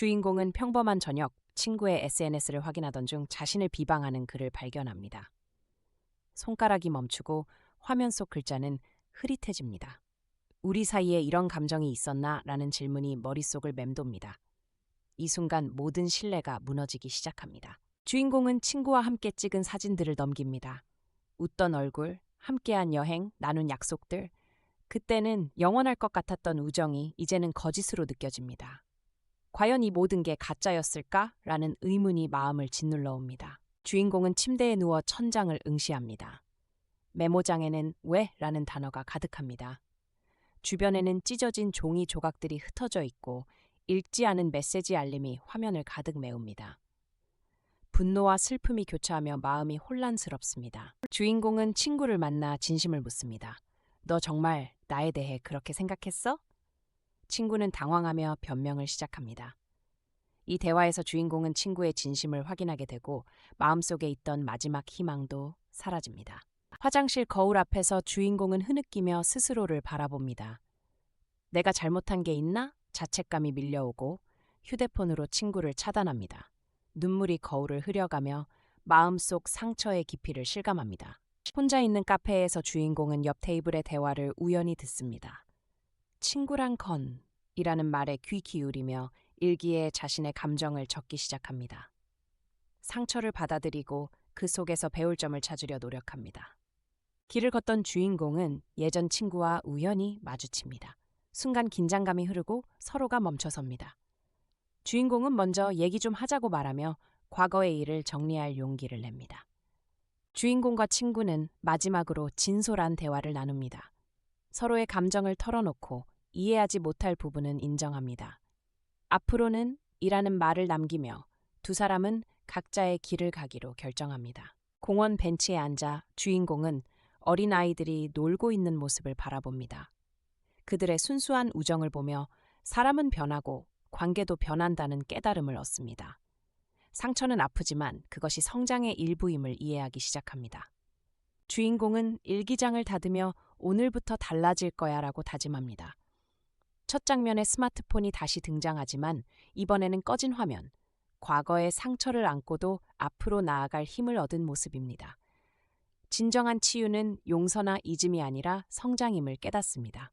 주인공은 평범한 저녁 친구의 SNS를 확인하던 중 자신을 비방하는 글을 발견합니다. 손가락이 멈추고 화면 속 글자는 흐릿해집니다. 우리 사이에 이런 감정이 있었나? 라는 질문이 머릿속을 맴돕니다. 이 순간 모든 신뢰가 무너지기 시작합니다. 주인공은 친구와 함께 찍은 사진들을 넘깁니다. 웃던 얼굴, 함께한 여행, 나눈 약속들. 그때는 영원할 것 같았던 우정이 이제는 거짓으로 느껴집니다. 과연 이 모든 게 가짜였을까? 라는 의문이 마음을 짓눌러 옵니다. 주인공은 침대에 누워 천장을 응시합니다. 메모장에는 왜? 라는 단어가 가득합니다. 주변에는 찢어진 종이 조각들이 흩어져 있고 읽지 않은 메시지 알림이 화면을 가득 메웁니다. 분노와 슬픔이 교차하며 마음이 혼란스럽습니다. 주인공은 친구를 만나 진심을 묻습니다. 너 정말 나에 대해 그렇게 생각했어? 친구는 당황하며 변명을 시작합니다. 이 대화에서 주인공은 친구의 진심을 확인하게 되고 마음속에 있던 마지막 희망도 사라집니다. 화장실 거울 앞에서 주인공은 흐느끼며 스스로를 바라봅니다. 내가 잘못한 게 있나? 자책감이 밀려오고 휴대폰으로 친구를 차단합니다. 눈물이 거울을 흐려가며 마음속 상처의 깊이를 실감합니다. 혼자 있는 카페에서 주인공은 옆 테이블의 대화를 우연히 듣습니다. 친구란 건 이라는 말에 귀 기울이며 일기에 자신의 감정을 적기 시작합니다. 상처를 받아들이고 그 속에서 배울 점을 찾으려 노력합니다. 길을 걷던 주인공은 예전 친구와 우연히 마주칩니다. 순간 긴장감이 흐르고 서로가 멈춰섭니다. 주인공은 먼저 얘기 좀 하자고 말하며 과거의 일을 정리할 용기를 냅니다. 주인공과 친구는 마지막으로 진솔한 대화를 나눕니다. 서로의 감정을 털어놓고 이해하지 못할 부분은 인정합니다. 앞으로는 이라는 말을 남기며 두 사람은 각자의 길을 가기로 결정합니다. 공원 벤치에 앉아 주인공은 어린 아이들이 놀고 있는 모습을 바라봅니다. 그들의 순수한 우정을 보며 사람은 변하고 관계도 변한다는 깨달음을 얻습니다. 상처는 아프지만 그것이 성장의 일부임을 이해하기 시작합니다. 주인공은 일기장을 닫으며 오늘부터 달라질 거야 라고 다짐합니다. 첫 장면에 스마트폰이 다시 등장하지만 이번에는 꺼진 화면, 과거의 상처를 안고도 앞으로 나아갈 힘을 얻은 모습입니다. 진정한 치유는 용서나 잊음이 아니라 성장임을 깨닫습니다.